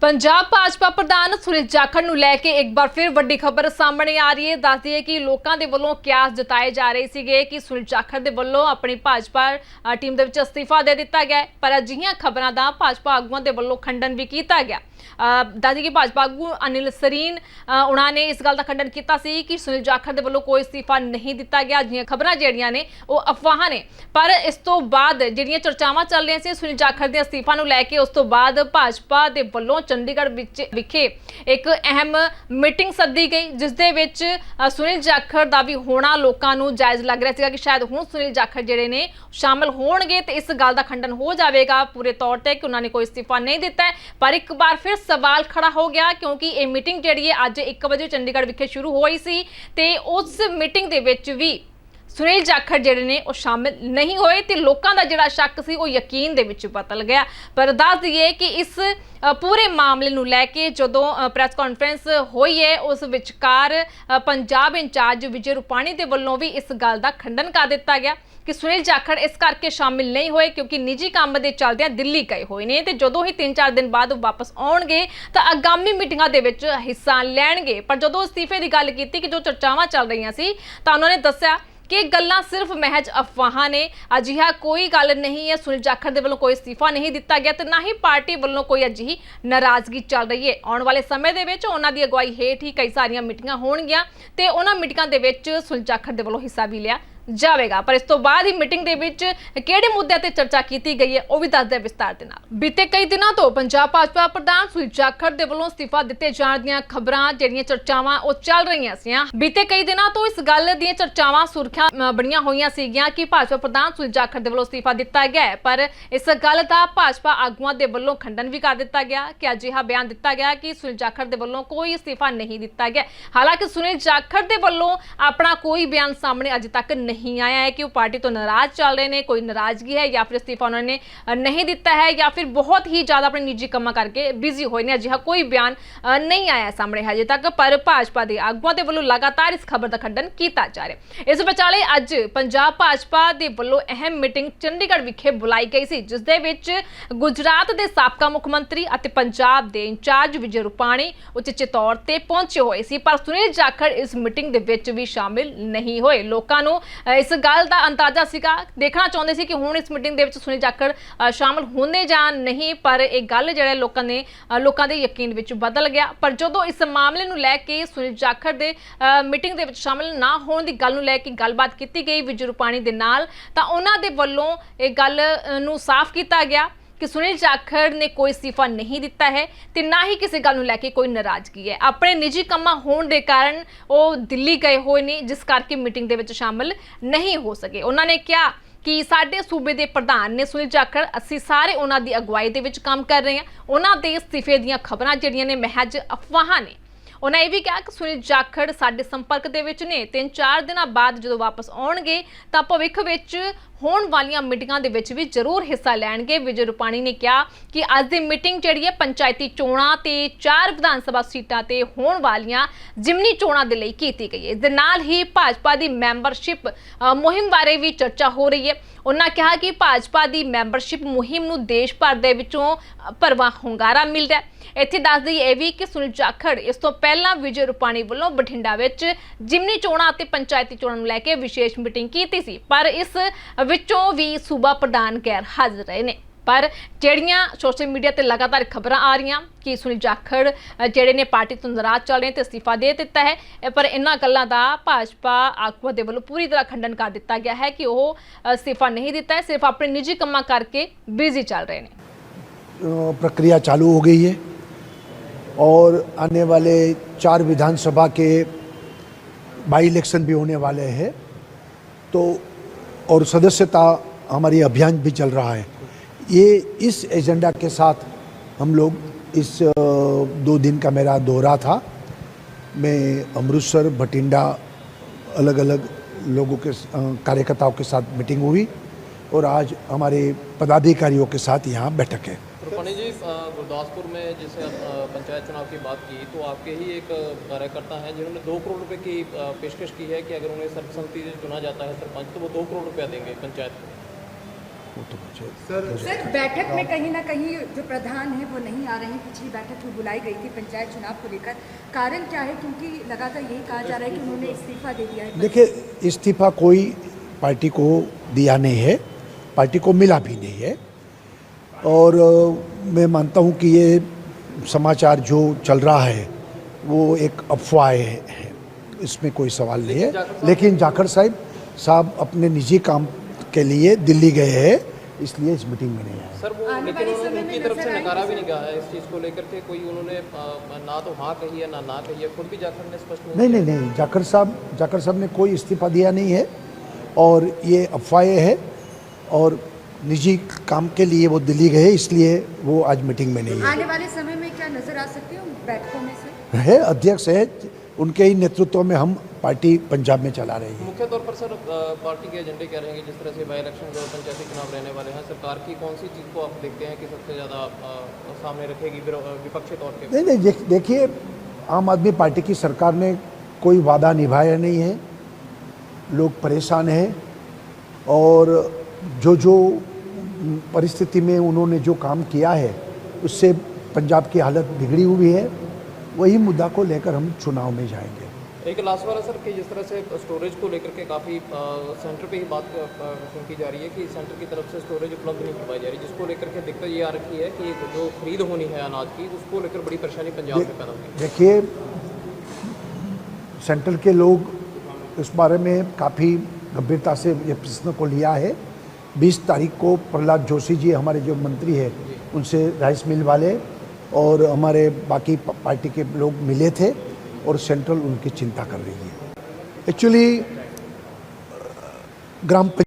ਪੰਜਾਬ ਭਾਜਪਾ ਪ੍ਰਧਾਨ ਸੁਨੀਲ ਜਾਖੜ ਨੂੰ ਲੈ ਕੇ ਇੱਕ ਵਾਰ ਫਿਰ ਵੱਡੀ ਖਬਰ ਸਾਹਮਣੇ ਆ ਰਹੀ ਹੈ। ਦੱਸਦੀ ਹੈ ਕਿ ਲੋਕਾਂ ਦੇ ਵੱਲੋਂ ਕਿਆਸ ਜਤਾਏ ਜਾ ਰਹੇ ਸੀਗੇ ਕਿ ਸੁਨੀਲ ਜਾਖੜ ਦੇ ਵੱਲੋਂ ਆਪਣੀ ਭਾਜਪਾ ਟੀਮ ਦੇ ਵਿੱਚ ਅਸਤੀਫਾ ਦੇ ਦਿੱਤਾ ਗਿਆ ਪਰ ਅਜਿਹੀਆਂ ਖਬਰਾਂ ਦਾ ਭਾਜਪਾ ਆਗੂਆਂ ਦੇ ਵੱਲੋਂ ਖੰਡਨ ਵੀ ਕੀਤਾ ਗਿਆ। ਅ, ਦੱਸਦੀ ਕਿ ਭਾਜਪਾ ਆਗੂ ਅਨਿਲ ਸਰੀਨ ਉਹਨਾਂ ਨੇ ਇਸ ਗੱਲ ਦਾ ਖੰਡਨ ਕੀਤਾ ਸੀ ਕਿ ਸੁਨੀਲ ਜਾਖੜ ਦੇ ਵੱਲੋਂ ਕੋਈ ਅਸਤੀਫਾ ਨਹੀਂ ਦਿੱਤਾ ਗਿਆ। ਅਜਿਹੀਆਂ ਖਬਰਾਂ ਜਿਹੜੀਆਂ ਨੇ ਉਹ ਅਫਵਾਹਾਂ ਨੇ। ਪਰ ਇਸ ਤੋਂ ਬਾਅਦ ਜਿਹੜੀਆਂ ਚਰਚਾਵਾਂ ਚੱਲ ਰਹੀਆਂ ਸੀ ਸੁਨੀਲ ਜਾਖੜ ਦੇ ਅਸਤੀਫਾ ਨੂੰ ਲੈ ਕੇ ਉਸ ਤੋਂ ਬਾਅਦ ਭਾਜਪਾ ਦੇ ਵੱਲੋਂ ਚੰਡੀਗੜ੍ਹ ਵਿੱਚ ਵਿਖੇ ਇੱਕ ਅਹਿਮ ਮੀਟਿੰਗ ਸੱਦੀ ਗਈ, ਜਿਸ ਦੇ ਵਿੱਚ ਸੁਨੀਲ ਜਾਖੜ ਦਾ ਵੀ ਹੋਣਾ ਲੋਕਾਂ ਨੂੰ ਜਾਇਜ਼ ਲੱਗ ਰਿਹਾ ਸੀਗਾ ਕਿ ਸ਼ਾਇਦ ਹੁਣ ਸੁਨੀਲ ਜਾਖੜ ਜਿਹੜੇ ਨੇ ਸ਼ਾਮਲ ਹੋਣਗੇ ਤੇ ਇਸ ਗੱਲ ਦਾ ਖੰਡਨ ਹੋ ਜਾਵੇਗਾ ਪੂਰੇ ਤੌਰ ਤੇ ਕਿ ਉਹਨਾਂ ਨੇ ਕੋਈ ਅਸਤੀਫਾ ਨਹੀਂ ਦਿੱਤਾ ਪਰ ਇੱਕ ਵਾਰ ਫਿਰ ਸਵਾਲ ਖੜਾ ਹੋ ਗਿਆ ਕਿਉਂਕਿ ਇਹ ਮੀਟਿੰਗ ਜਿਹੜੀ ਹੈ ਅੱਜ 1 ਵਜੇ ਚੰਡੀਗੜ੍ਹ ਵਿਖੇ ਸ਼ੁਰੂ ਹੋਈ ਸੀ ਤੇ ਉਸ ਮੀਟਿੰਗ ਦੇ ਵਿੱਚ ਵੀ ਸੁਨੀਲ ਜਾਖੜ ਜਿਹੜੇ ਨੇ ਉਹ ਸ਼ਾਮਿਲ ਨਹੀਂ ਹੋਏ ਤੇ ਲੋਕਾਂ ਦਾ ਜਿਹੜਾ ਸ਼ੱਕ ਸੀ ਉਹ ਯਕੀਨ ਦੇ ਵਿੱਚ ਬਦਲ ਗਿਆ। ਪਰ ਦੱਸ ਦਈਏ ਕਿ ਇਸ ਪੂਰੇ ਮਾਮਲੇ ਨੂੰ ਲੈ ਕੇ ਜਦੋਂ ਪ੍ਰੈਸ ਕਾਨਫਰੰਸ ਹੋਈ ਹੈ, ਉਸ ਵਿਚਕਾਰ ਪੰਜਾਬ ਇੰਚਾਰਜ ਵਿਜੇ ਰੂਪਾਣੀ ਦੇ ਵੱਲੋਂ ਵੀ ਇਸ ਗੱਲ ਦਾ ਖੰਡਨ ਕਰ ਦਿੱਤਾ ਗਿਆ ਕਿ ਸੁਨੀਲ ਜਾਖੜ ਇਸ ਕਰਕੇ ਸ਼ਾਮਿਲ ਨਹੀਂ ਹੋਏ ਕਿਉਂਕਿ ਨਿੱਜੀ ਕੰਮ ਦੇ ਚੱਲਦਿਆਂ ਦਿੱਲੀ ਗਏ ਹੋਏ ਨੇ ਤੇ ਜਦੋਂ ਹੀ 3-4 ਦਿਨ ਬਾਅਦ ਉਹ ਵਾਪਸ ਆਉਣਗੇ ਤਾਂ ਆਗਾਮੀ ਮੀਟਿੰਗਾਂ ਦੇ ਵਿੱਚ ਹਿੱਸਾ ਲੈਣਗੇ। ਪਰ ਜਦੋਂ ਅਸਤੀਫੇ ਦੀ ਗੱਲ ਕੀਤੀ ਕਿ ਜੋ ਚਰਚਾਵਾਂ ਚੱਲ ਰਹੀਆਂ ਸੀ ਤਾਂ ਉਹਨਾਂ ਨੇ ਦੱਸਿਆ ਕਿ ਗੱਲਾਂ ਸਿਰਫ ਮਹਿਜ ਅਫਵਾਹਾਂ ਨੇ। ਅਜਿਹਾ ਕੋਈ ਗੱਲ ਨਹੀਂ ਹੈ। ਸੁਨੀਲ ਜਾਖੜ ਦੇ ਵੱਲੋਂ ਕੋਈ ਅਸਤੀਫਾ ਨਹੀਂ ਦਿੱਤਾ ਗਿਆ ਤੇ ਨਾ ਹੀ ਪਾਰਟੀ ਵੱਲੋਂ ਕੋਈ ਅਜਿਹੀ ਨਾਰਾਜ਼ਗੀ ਚੱਲ ਰਹੀ ਹੈ। ਆਉਣ ਵਾਲੇ ਸਮੇਂ ਦੇ ਵਿੱਚ ਉਹਨਾਂ ਦੀ ਅਗਵਾਈ ਹੇਠ ਹੀ ਕਈ ਸਾਰੀਆਂ ਮੀਟਿੰਗਾਂ ਹੋਣਗੀਆਂ ਤੇ ਉਹਨਾਂ ਮੀਟਿੰਗਾਂ ਦੇ ਵਿੱਚ ਸੁਨੀਲ ਜਾਖੜ ਦੇ ਵੱਲੋਂ ਹਿੱਸਾ ਵੀ ਲਿਆ ਜਾਵੇਗਾ। ਪਰ ਇਸ ਤੋਂ ਬਾਅਦ ਹੀ ਮੀਟਿੰਗ ਦੇ ਵਿੱਚ ਕਿਹੜੇ ਮੁੱਦਿਆਂ ਤੇ ਚਰਚਾ ਕੀਤੀ ਗਈ ਹੈ, ਉਹ ਵੀ ਦੱਸਦੇ ਵਿਸਤਾਰ ਦੇ ਨਾਲ। ਬੀਤੇ ਕਈ ਦਿਨਾਂ ਤੋਂ ਪੰਜਾਬ ਭਾਜਪਾ ਪ੍ਰਧਾਨ ਸੁਨੀਲ ਜਾਖੜ ਦੇ ਵੱਲੋਂ ਅਸਤੀਫਾ ਦਿੱਤੇ ਜਾਣ ਦੀਆਂ ਖਬਰਾਂ, ਜਿਹੜੀਆਂ ਚਰਚਾਵਾਂ ਉਹ ਚੱਲ ਰਹੀਆਂ ਸੀਆਂ। ਬੀਤੇ ਕਈ ਦਿਨਾਂ ਤੋਂ ਇਸ ਗੱਲ ਦੀਆਂ ਚਰਚਾਵਾਂ, ਸੁਰਖੀਆਂ ਬਣੀਆਂ ਹੋਈਆਂ ਸੀਗੀਆਂ ਕਿ ਭਾਜਪਾ ਪ੍ਰਧਾਨ ਸੁਨੀਲ ਜਾਖੜ ਦੇ ਵੱਲੋਂ ਅਸਤੀਫਾ ਦਿੱਤਾ ਗਿਆ ਹੈ। ਪਰ ਇਸ ਗੱਲ ਦਾ ਭਾਜਪਾ ਆਗੂਆਂ ਦੇ ਵੱਲੋਂ ਖੰਡਨ ਵੀ ਕਰ ਦਿੱਤਾ ਗਿਆ ਕਿ ਅਜਿਹਾ ਬਿਆਨ ਦਿੱਤਾ ਗਿਆ ਕਿ ਸੁਨੀਲ ਜਾਖੜ ਦੇ ਵੱਲੋਂ ਕੋਈ ਅਸਤੀਫਾ ਨਹੀਂ ਦਿੱਤਾ ਗਿਆ। ਹਾਲਾਂਕਿ ਸੁਨੀਲ ਜਾਖੜ ਦੇ ਵੱਲੋਂ ਆਪਣਾ ਕੋਈ ਬਿਆਨ ਸਾਹਮਣੇ ਅਜੇ ਤੱਕ ਨਹੀਂ ਆਇਆ ਹੈ ਕਿ ਉਹ ਪਾਰਟੀ ਤੋਂ ਨਾਰਾਜ਼ ਚੱਲ ਰਹੇ ਨੇ ਕੋਈ ਨਾਰਾਜ਼ਗੀ ਹੈ ਜਾਂ ਫਿਰ ਅਸਤੀਫਾ ਉਹਨਾਂ ਨੇ ਅ, ਨਹੀਂ ਦਿੱਤਾ ਹੈ ਜਾਂ ਫਿਰ ਬਹੁਤ ਜ਼ਿਆਦਾ ਆਪਣੇ ਨਿੱਜੀ ਕੰਮਾਂ ਕਰਕੇ ਬਿਜ਼ੀ ਹੋਏ ਨੇ ਅਜਿਹਾ ਕੋਈ ਬਿਆਨ ਨਹੀਂ ਆਇਆ ਸਾਹਮਣੇ ਹਜੇ ਤੱਕ ਪਰ ਭਾਜਪਾ ਦੇ ਆਗੂਆਂ ਦੇ ਵੱਲੋਂ ਲਗਾਤਾਰ ਇਸ ਖਬਰ ਦਾ ਖੰਡਨ ਕੀਤਾ ਜਾ ਰਿਹਾ ਇਸ ਵਿਚਾਲੇ ਅੱਜ ਪੰਜਾਬ ਭਾਜਪਾ ਦੇ ਵੱਲੋਂ ਅਹਿਮ ਮੀਟਿੰਗ ਚੰਡੀਗੜ੍ਹ ਵਿਖੇ ਬੁਲਾਈ ਗਈ ਸੀ ਜਿਸ ਦੇ ਵਿੱਚ ਗੁਜਰਾਤ ਦੇ ਸਾਬਕਾ ਮੁੱਖ ਮੰਤਰੀ ਅਤੇ ਪੰਜਾਬ ਦੇ ਇੰਚਾਰਜ ਵਿਜੇ ਰੂਪਾਣੀ ਉਚੇਚੇ ਤੌਰ ਤੇ ਪਹੁੰਚੇ ਹੋਏ ਸੀ ਪਰ ਸੁਨੀਲ ਜਾਖੜ ਇਸ ਮੀਟਿੰਗ ਦੇ ਵਿੱਚ ਵੀ ਸ਼ਾਮਿਲ ਨਹੀਂ ਹੋਏ ਲੋਕਾਂ ਨੂੰ ਇਸ ਗੱਲ ਦਾ ਅੰਦਾਜ਼ਾ ਸੀਗਾ ਦੇਖਣਾ ਚਾਹੁੰਦੇ ਸੀ ਕਿ ਹੁਣ ਇਸ ਮੀਟਿੰਗ ਦੇ ਵਿੱਚ ਸੁਨੀਲ ਜਾਖੜ ਅ, ਸ਼ਾਮਿਲ ਹੁੰਦੇ ਜਾਂ ਨਹੀਂ ਪਰ ਇਹ ਗੱਲ ਜਿਹੜਾ ਲੋਕਾਂ ਨੇ ਲੋਕਾਂ ਦੇ ਯਕੀਨ ਵਿੱਚ ਬਦਲ ਗਿਆ। ਪਰ ਜਦੋਂ ਇਸ ਮਾਮਲੇ ਨੂੰ ਲੈ ਕੇ ਸੁਨੀਲ ਜਾਖੜ ਦੇ ਮੀਟਿੰਗ ਦੇ ਵਿੱਚ ਸ਼ਾਮਿਲ ਨਾ ਹੋਣ ਦੀ ਗੱਲ ਨੂੰ ਲੈ ਕੇ ਗੱਲਬਾਤ ਕੀਤੀ ਗਈ ਵਿਜੇ ਰੂਪਾਣੀ ਦੇ ਨਾਲ ਤਾਂ ਉਹਨਾਂ ਦੇ ਵੱਲੋਂ ਇਹ ਗੱਲ ਨੂੰ ਸਾਫ਼ ਕੀਤਾ ਗਿਆ। ਕਿ ਸੁਨੀਲ ਜਾਖੜ ਨੇ ਕੋਈ ਅਸਤੀਫਾ ਨਹੀਂ ਦਿੱਤਾ ਹੈ ਤੇ ਨਾ ਹੀ ਕਿਸੇ ਗੱਲ ਨੂੰ ਲੈ ਕੇ ਕੋਈ ਨਾਰਾਜ਼ਗੀ ਹੈ। ਆਪਣੇ ਨਿੱਜੀ ਕੰਮਾਂ ਹੋਣ ਦੇ ਕਾਰਨ ਉਹ ਦਿੱਲੀ ਗਏ ਹੋਏ ਨੇ, ਜਿਸ ਕਰਕੇ ਮੀਟਿੰਗ ਦੇ ਵਿੱਚ ਸ਼ਾਮਲ ਨਹੀਂ ਹੋ ਸਕੇ। ਉਹਨਾਂ ਨੇ ਕਿਹਾ ਕਿ ਸਾਡੇ ਸੂਬੇ ਦੇ ਪ੍ਰਧਾਨ ਨੇ ਸੁਨੀਲ ਜਾਖੜ, ਅਸੀਂ ਸਾਰੇ ਉਹਨਾਂ ਦੀ ਅਗਵਾਈ ਦੇ ਵਿੱਚ ਕੰਮ ਕਰ ਰਹੇ ਹਾਂ। ਉਹਨਾਂ ਦੇ ਅਸਤੀਫੇ ਦੀਆਂ ਖਬਰਾਂ ਜਿਹੜੀਆਂ ਨੇ ਮਹਿਜ ਅਫਵਾਹਾਂ ਨੇ। ਉਹਨਾਂ ਇਹ ਵੀ ਕਿਹਾ ਕਿ ਸੁਨੀਲ ਜਾਖੜ ਸਾਡੇ ਸੰਪਰਕ ਦੇ ਵਿੱਚ ਨੇ। ਤਿੰਨ ਚਾਰ ਦਿਨਾਂ ਬਾਅਦ ਜਦੋਂ ਵਾਪਸ ਆਉਣਗੇ, ਤਾਂ ਭਵਿੱਖ ਵਿੱਚ ਹੋਣ ਵਾਲੀਆਂ ਮੀਟਿੰਗਾਂ ਦੇ ਵਿੱਚ ਵੀ ਜ਼ਰੂਰ ਹਿੱਸਾ ਲੈਣਗੇ। ਵਿਜੇ ਰੁਪਾਣੀ ਨੇ ਕਿਹਾ ਕਿ ਅੱਜ ਦੀ ਮੀਟਿੰਗ ਜਿਹੜੀ ਹੈ ਪੰਚਾਇਤੀ ਚੋਣਾਂ ਤੇ ਚਾਰ ਵਿਧਾਨ ਸਭਾ ਸੀਟਾਂ ਤੇ ਹੋਣ ਵਾਲੀਆਂ ਜਿਮਨੀ ਚੋਣਾਂ ਦੇ ਲਈ ਕੀਤੀ ਗਈ ਹੈ। ਇਸ ਦੇ ਨਾਲ ਹੀ ਭਾਜਪਾ ਦੀ ਮੈਂਬਰਸ਼ਿਪ ਮੁਹਿੰਮ ਬਾਰੇ ਵੀ ਚਰਚਾ ਹੋ ਰਹੀ ਹੈ। ਉਹਨਾਂ ਕਿਹਾ ਕਿ ਭਾਜਪਾ ਦੀ ਮੈਂਬਰਸ਼ਿਪ ਮੁਹਿੰਮ ਨੂੰ ਦੇਸ਼ ਭਰ ਦੇ ਵਿੱਚੋਂ ਅ, ਭਰਵਾਂ ਹੁੰਗਾਰਾ ਮਿਲ ਰਿਹਾ ਹੈ। ਇੱਥੇ ਦੱਸ ਦਈਏ ਇਹ ਵੀ ਕਿ ਸੁਨੀਲ ਜਾਖੜ ਇਸ ਤੋਂ ਪਹਿਲਾਂ ਵਿਜੇ ਰੁਪਾਣੀ ਵੱਲੋਂ ਬਠਿੰਡਾ ਵਿੱਚ ਜਿਮਨੀ ਚੋਣਾਂ ਅਤੇ ਪੰਚਾਇਤੀ ਚੋਣਾਂ ਨੂੰ ਲੈ ਕੇ ਵਿਸ਼ੇਸ਼ ਮੀਟਿੰਗ ਕੀਤੀ ਸੀ। ਪਰ ਇਸ ਵਿੱਚੋਂ ਵੀ ਸੂਬਾ ਪ੍ਰਧਾਨ ਗੈਰ ਹਾਜ਼ਰ ਰਹੇ ਨੇ ਪਰ ਜਿਹੜੀਆਂ ਸੋਸ਼ਲ ਮੀਡੀਆ ਤੇ ਲਗਾਤਾਰ ਖਬਰਾਂ ਆ ਰਹੀਆਂ ਕਿ ਸੁਨੀਲ ਜਾਖੜ ਅ, ਜਿਹੜੇ ਨੇ ਪਾਰਟੀ ਤੋਂ ਨਾਰਾਜ਼ ਚੱਲ ਰਹੇ ਤੇ ਅਸਤੀਫਾ ਦੇ ਦਿੱਤਾ ਹੈ ਇਹ ਪਰ ਇਹਨਾਂ ਗੱਲਾਂ ਦਾ ਭਾਜਪਾ ਆਗੂਆਂ ਦੇ ਵੱਲੋਂ ਪੂਰੀ ਤਰ੍ਹਾਂ ਖੰਡਨ ਕਰ ਦਿੱਤਾ ਗਿਆ ਹੈ ਕਿ ਉਹ ਅਸਤੀਫਾ ਨਹੀਂ ਦਿੱਤਾ ਹੈ ਸਿਰਫ ਆਪਣੇ ਨਿੱਜੀ ਕੰਮਾਂ ਕਰਕੇ ਬਿਜ਼ੀ ਚੱਲ ਰਹੇ ਨੇ अ, प्रक्रिया चालू हो गई है और आने वाले चार विधानसभा के बाई इलेक्शन भी होने वाले हैं तो और सदस्यता हमारी अभियान भी चल रहा है। ये इस एजेंडा के साथ हम लोग इस दो दिन का मेरा दौरा था। मैं अमृतसर, भटिंडा अलग अलग लोगों के कार्यकर्ताओं के साथ मीटिंग हुई और आज हमारे पदाधिकारियों के साथ यहाँ बैठक है। रूपानी जी गुरदासपुर में जैसे पंचायत चुनाव की बात की तो आपके ही एक कार्यकर्ता हैं जिन्होंने दो करोड़ रुपए की पेशकश की है कि अगर उन्हें सर्वसम्मति से चुना जाता है सरपंच तो वो दो करोड़ रुपया देंगे पंचायत को। वो तो सर बैठक में कहीं ना कहीं जो प्रधान है वो नहीं आ रहे हैं। पिछली बैठक में बुलाई गई थी पंचायत चुनाव को लेकर। कारण क्या है? क्योंकि लगातार यही कहा जा रहा है कि उन्होंने इस्तीफा दे दिया है। देखिए इस्तीफा कोई पार्टी को दिया नहीं है पार्टी को मिला भी नहीं है। और मैं मानता हूँ कि ये समाचार जो चल रहा है वो एक अफवाह है इसमें कोई सवाल नहीं है। लेकिन जाखड़ साहब साहब अपने निजी काम के लिए दिल्ली गए हैं इसलिए इस मीटिंग में नहीं आए। सर वो लेकिन उन्होंने उनकी तरफ़ से नकारा भी नहीं कहा है इस चीज़ को लेकर के। कोई उन्होंने ना तो हाँ कही है ना ना कही है। खुद भी जाखड़ ने स्पष्ट नहीं नहीं नहीं जाकर साहब जाकर साहब ने कोई इस्तीफा दिया नहीं है। और ये अफवाहें है और निजी काम के लिए वो दिल्ली गए इसलिए वो आज मीटिंग में नहीं है। आने वाले समय में क्या नज़र आ सकते हो बैठकों में से? है अध्यक्ष है उनके ही नेतृत्व में हम पार्टी पंजाब में चला रही है। मुख्य तौर पर सर पार्टी के एजेंडे क्या रहेंगे जिस तरह से बाई इलेक्शन और पंचायती चुनाव रहने वाले हैं? सरकार की कौन सी चीज़ को आप देखते हैं कि सबसे ज़्यादा सामने रखेगी विपक्षी तौर के? नहीं नहीं देखिए आम आदमी पार्टी की सरकार ने कोई वादा निभाया नहीं है। लोग परेशान हैं और जो जो परिस्थिति में उन्होंने जो काम किया है उससे पंजाब की हालत बिगड़ी हुई है। वही मुद्दा को लेकर हम चुनाव में जाएँगे। एक लास्ट वाला सर कि जिस तरह से स्टोरेज को लेकर के काफ़ी सेंटर पे ही बात की जा रही है कि सेंटर की तरफ़ से स्टोरेज उपलब्ध नहीं करवाई जा रही जिसको लेकर के दिक्कत ये आ रखी है कि जो खरीद होनी है अनाज की उसको लेकर बड़ी परेशानी पंजाब में पैदा होगी। देखिए सेंटर के लोग इस बारे में काफ़ी गंभीरता से ये प्रश्न को लिया है। 20 तारीख को प्रहलाद जोशी जी हमारे जो मंत्री है, उनसे राइस मिल वाले और हमारे बाकी पार्टी के लोग मिले थे और सेंट्रल उनकी चिंता कर रही है। एक्चुअली ग्राम